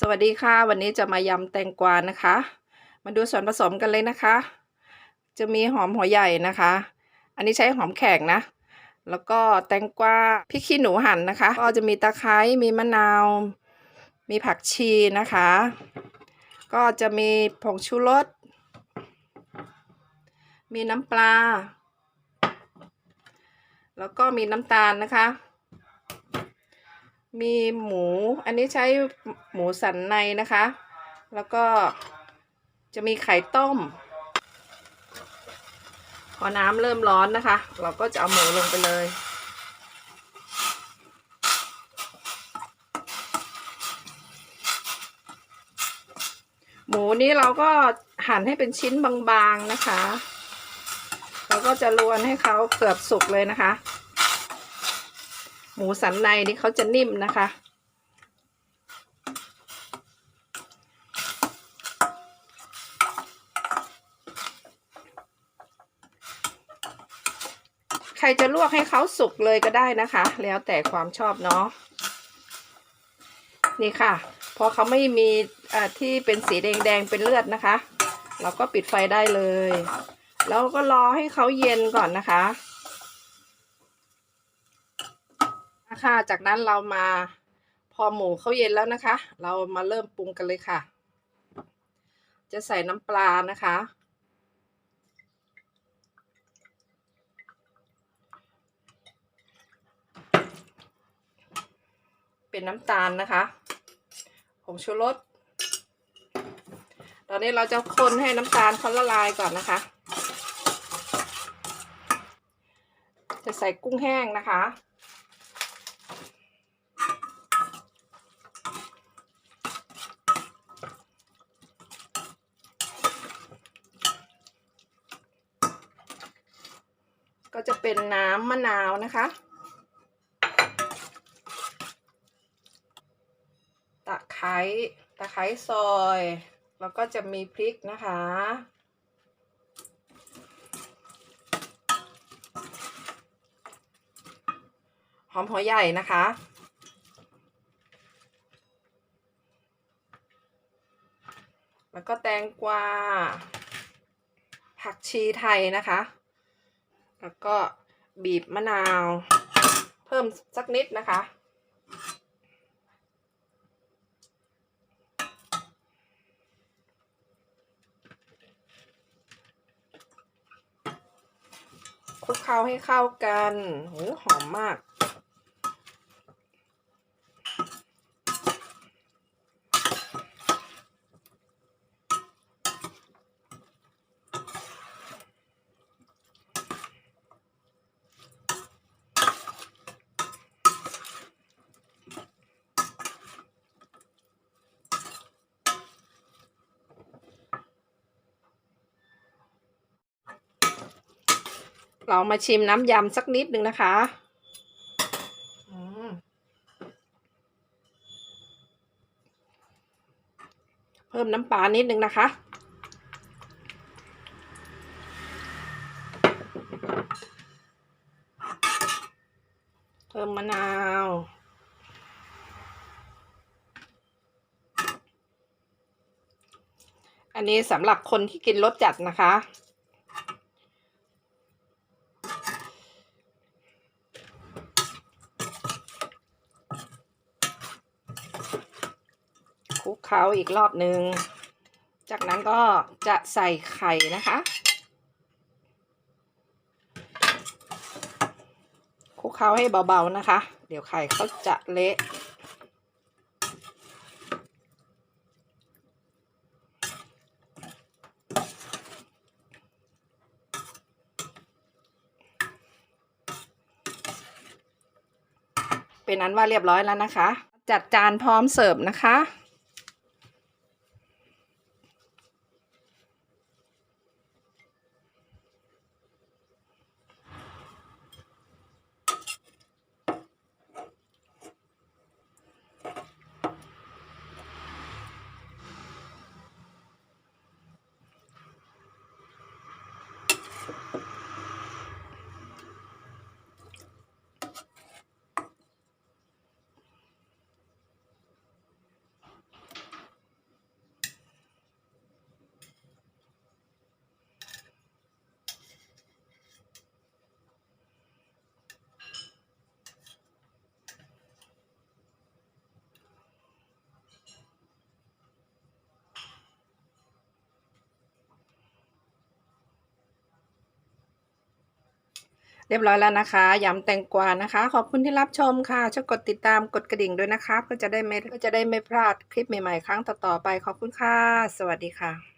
สวัสดีค่ะ วันนี้จะมายำแตงกวานะคะ มาดูส่วนผสมกันเลยนะคะ จะมีหอมหัวใหญ่นะคะ อันนี้ใช้หอมแขกนะ แล้วก็แตงกวาพริกขี้หนูหั่นนะคะ ก็จะมีตะไคร้มีมะนาว มีผักชีนะคะ ก็จะมีผงชูรสมีน้ำปลา แล้วก็มีน้ำตาลนะคะ มีหมู อันนี้ใช้หมูสันในนะคะ แล้วก็จะมีไข่ต้ม พอน้ำเริ่มร้อนนะคะ เราก็จะเอาหมูลงไปเลยหมูนี้เราก็หั่นให้เป็นชิ้นบางๆนะคะ เราก็จะลวนให้เขาเกือบสุกเลยนะคะ หมูสันในนี่เขาจะนิ่มนะคะ ใครจะลวกให้เขาสุกเลยก็ได้นะคะ แล้วแต่ความชอบเนาะนี่ค่ะ พอเขาไม่มีที่เป็นสีแดงๆเป็นเลือดนะคะ เราก็ปิดไฟได้เลย แล้วก็รอให้เขาเย็นก่อนนะคะ คะ จากนั้นเรามาพอหมูเขาเย็นแล้วนะคะ เรามาเริ่มปรุงกันเลยค่ะ จะใส่น้ำปลานะคะ เป็นน้ำตาลนะคะผงชูรส ตอนนี้เราจะคนให้น้ำตาลเขาละลายก่อนนะคะ จะใส่กุ้งแห้งนะคะ ก็จะเป็นน้ำมะนาวนะคะ ตะไคร้ตะไคร้ซอย แล้วก็จะมีพริกนะคะ หอมหัวใหญ่นะคะแล้วก็แตงกวาผักชีไทยนะคะ แล้วก็บีบมะนาว เพิ่มสักนิดนะคะ คลุกเคล้าให้เข้ากันโหหอมมาก เรามาชิมน้ำยำสักนิดหนึ่งนะคะอืมเพิ่มน้ำปลานิดหนึ่งนะคะ เพิ่มมะนาวอันนี้สำหรับคนที่กินรสจัดนะคะ คลุกเคล้าอีกรอบหนึ่งจากนั้นก็จะใส่ไข่นะคะคลุกเคล้าให้เบาๆนะคะ เดี๋ยวไข่เขาจะเละเป็นนั้นว่าเรียบร้อยแล้วนะคะ จัดจานพร้อมเสิร์ฟนะคะ เรียบร้อยแล้วนะคะยำแตงกวานะคะ ขอบคุณที่รับชมค่ะช่วยกดติดตามกดกระดิ่งด้วยนะคะเพื่อจะได้ไม่เพื่อจะได้ไม่พลาดคลิปใหม่ๆ ครั้งต่อๆไปขอบคุณค่ะ สวัสดีค่ะ